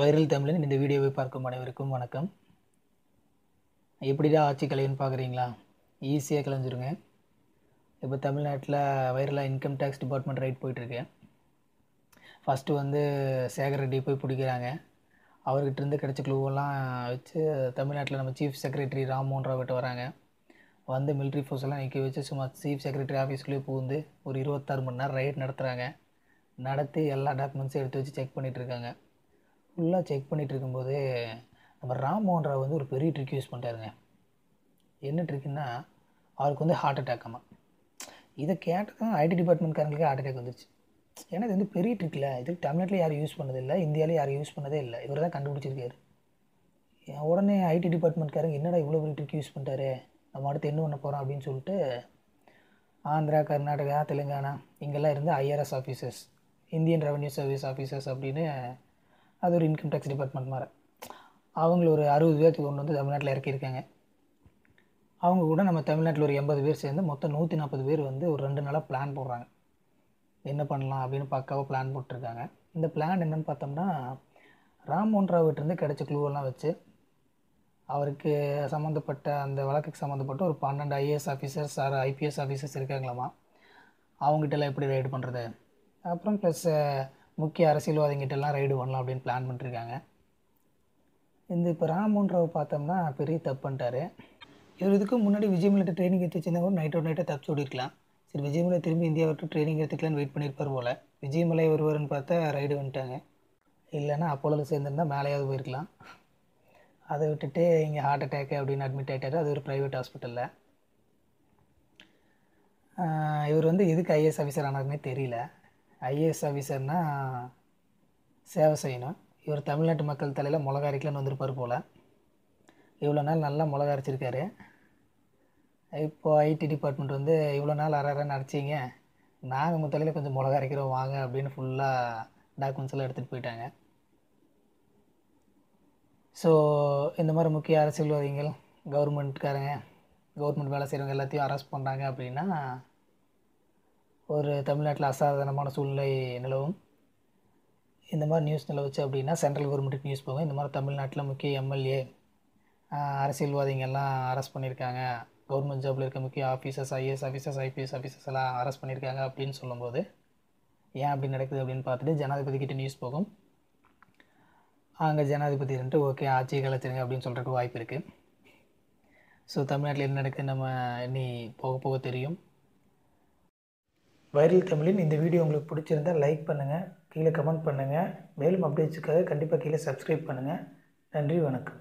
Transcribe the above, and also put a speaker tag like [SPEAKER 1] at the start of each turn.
[SPEAKER 1] Viral தமிழன். இந்த வீடியோவை பார்க்கும் அனைவருக்கும் வணக்கம். எப்படிடா ஆட்சி கலைன்னு பார்க்குறீங்களா ஈஸியாக கலைஞ்சிருங்க. இப்போ தமிழ்நாட்டில் வைரலாக இன்கம் டேக்ஸ் டிபார்ட்மெண்ட் ரைட் போயிட்டுருக்கு. ஃபஸ்ட்டு வந்து சேகர் ரெட்டி போய் பிடிக்கிறாங்க. அவர்கிட்ட இருந்து கிடச்ச க்ளூவெல்லாம் வச்சு தமிழ்நாட்டில் நம்ம சீஃப் செக்ரட்டரி ராம்மோகன் ராவ்கிட்ட வராங்க. வந்து மிலிட்ரி ஃபோர்ஸ் எல்லாம் நிற்க வச்சு சும்மா சீஃப் செக்ரட்டரி ஆஃபீஸ்க்குள்ளேயே புகுந்து ஒரு இருபத்தாறு மணி நேரம் ரைட் நடத்துகிறாங்க நடத்தி எல்லா டாக்குமெண்ட்ஸும் எடுத்து வச்சு செக் பண்ணிகிட்டு இருக்காங்க. ஃபுல்லாக செக் பண்ணிகிட்டு இருக்கும்போது நம்ம ராம்மோகன் ராவ் வந்து ஒரு பெரிய ட்ரிக் யூஸ் பண்ணிட்டாருங்க. என்ன ட்ரிக்குன்னா அவருக்கு வந்து ஹார்ட் அட்டாக் ஆமாம் இதை கேட்டதும் ஐடி டிபார்ட்மெண்ட்காரங்களுக்கு ஹார்ட் அட்டாக் வந்துருச்சு. ஏன்னா இது வந்து பெரிய ட்ரிக்கில் இது தமிழ்நாட்டில் யாரும் யூஸ் பண்ணதில்லை இந்தியாவிலே யாரும் யூஸ் பண்ணதே இல்லை. இவர் தான் கண்டுபிடிச்சிருக்காரு. உடனே ஐடி டிபார்ட்மெண்ட்காரங்க என்னடா இவ்வளோ பெரிய ட்ரிக் யூஸ் பண்ணிட்டாரு? நம்ம அடுத்து என்ன பண்ண போகிறோம் அப்படின்னு சொல்லிட்டு ஆந்திரா கர்நாடகா தெலுங்கானா இங்கெல்லாம் இருந்து IRS officers Indian Revenue Service officers அப்படின்னு அது ஒரு இன்கம் டேக்ஸ் டிபார்ட்மெண்ட் மாதிரி. அவங்கள ஒரு அறுபது பேர்த்துக்கு கொண்டு வந்து தமிழ்நாட்டில் இறக்கியிருக்காங்க. அவங்க கூட நம்ம தமிழ்நாட்டில் ஒரு எண்பது பேர் சேர்ந்து மொத்தம் நூற்றி நாற்பது பேர் வந்து ஒரு ரெண்டு நாளாக பிளான் போடுறாங்க. என்ன பண்ணலாம் அப்படின்னு பக்காவாக பிளான் போட்டிருக்காங்க. இந்த பிளான் என்னென்னு பார்த்தோம்னா ராம்மோகன் ராவ்கிட்டேருந்து கிடைச்ச க்ளூவெல்லாம் வச்சு அவருக்கு சம்மந்தப்பட்ட அந்த வழக்குக்கு சம்மந்தப்பட்ட ஒரு பன்னெண்டு ஐஏஎஸ் ஆஃபீஸர்ஸ் ஆறு ஐபிஎஸ் ஆஃபீஸர்ஸ் இருக்காங்களாமா? அவங்ககிட்டலாம் எப்படி ரைடு பண்ணுறது அப்புறம் ப்ளஸ் முக்கிய அரசியல்வாதிங்கிட்டெல்லாம் ரைடு பண்ணலாம் அப்படின்னு பிளான் பண்ணிருக்காங்க. இந்த இப்போ ராம்மோகன் ராவ் பார்த்தோம்னா பெரிய தப்பு பண்ணிட்டாரு. இவர் இதுக்கு முன்னாடி விஜயமலைட்ட ட்ரைனிங் எடுத்து வச்சிருந்தா கூட நைட்டோட நைட்டாக தப்பிச்சு ஓடிருக்கலாம். சரி விஜயமலை திரும்பி இந்தியா விட்டு ட்ரைனிங் எடுத்துக்கலான்னு வெயிட் பண்ணியிருப்பார் போல். விஜயமலை வருவார்னு பார்த்தா ரைடு வந்துட்டாங்க. இல்லைன்னா அப்போலோவில் சேர்ந்துருந்தா மேலேயாவது போயிருக்கலாம். அதை விட்டுட்டு இங்கே ஹார்ட் அட்டாக் அப்படின்னு அட்மிட் ஆகிட்டாரு அது ஒரு ப்ரைவேட் ஹாஸ்பிட்டலில் இவர் வந்து எதுக்கு ஐஏஎஸ் ஆஃபீஸர் ஆனாருன்னே தெரியல. ஐஏஎஸ் ஆஃபீஸர்னால் சேவை செய்யணும். இவர் தமிழ்நாட்டு மக்கள் தலையில் மிளகா அரைக்கலன்னு வந்திருப்பார் போல். இவ்வளோ நாள் நல்லா மிளகா அரைச்சிருக்காரு இப்போ ஐடி டிபார்ட்மெண்ட் வந்து இவ்வளோ நாள் அரை அரைச்சிங்க. நாங்கள் உங்கள் தலையில் கொஞ்சம் மிளகா அரைக்கிறோம் வாங்க அப்படின்னு ஃபுல்லாக டாக்குமெண்ட்ஸ் எல்லாம் எடுத்துகிட்டு போயிட்டாங்க. ஸோ இந்த மாதிரி முக்கிய அரசியல்வாதிகள் கவர்மெண்ட்காரங்க கவர்மெண்ட் வேலை செய்கிறவங்க எல்லாத்தையும் அரெஸ்ட் பண்ணுறாங்க அப்படின்னா ஒரு தமிழ்நாட்டில் அசாதாரணமான சூழ்நிலை நிலவும். இந்த மாதிரி நியூஸ் நிலவுச்சு அப்படின்னா சென்ட்ரல் கவர்மெண்ட்டுக்கு நியூஸ் போகும். இந்த மாதிரி தமிழ்நாட்டில் முக்கிய எம்எல்ஏ அரசியல்வாதிகள்லாம் அரெஸ்ட் பண்ணியிருக்காங்க கவர்மெண்ட் ஜாபில் இருக்க முக்கிய officers IAS officers IPS officers எல்லாம் அரெஸ்ட் பண்ணியிருக்காங்க அப்படின்னு சொல்லும்போது ஏன் அப்படி நடக்குது அப்படின்னு பார்த்துட்டு ஜனாதிபதி கிட்ட நியூஸ் போகும். அங்கே ஜனாதிபதி இருந்துட்டு ஓகே ஆட்சியை கலைச்சிருங்க அப்படின்னு சொல்கிறதுக்கு வாய்ப்பு இருக்குது ஸோ தமிழ்நாட்டில் என்ன நடக்குது நம்ம இனி போக போக தெரியும். வைரல் தமிழின் இந்த வீடியோ உங்களுக்கு பிடிச்சிருந்தால் லைக் பண்ணுங்கள் கீழே கமெண்ட் பண்ணுங்கள் மேலும் அப்டேட்ஸுக்காக கண்டிப்பாக கீழே சப்ஸ்கிரைப் பண்ணுங்கள் நன்றி வணக்கம்.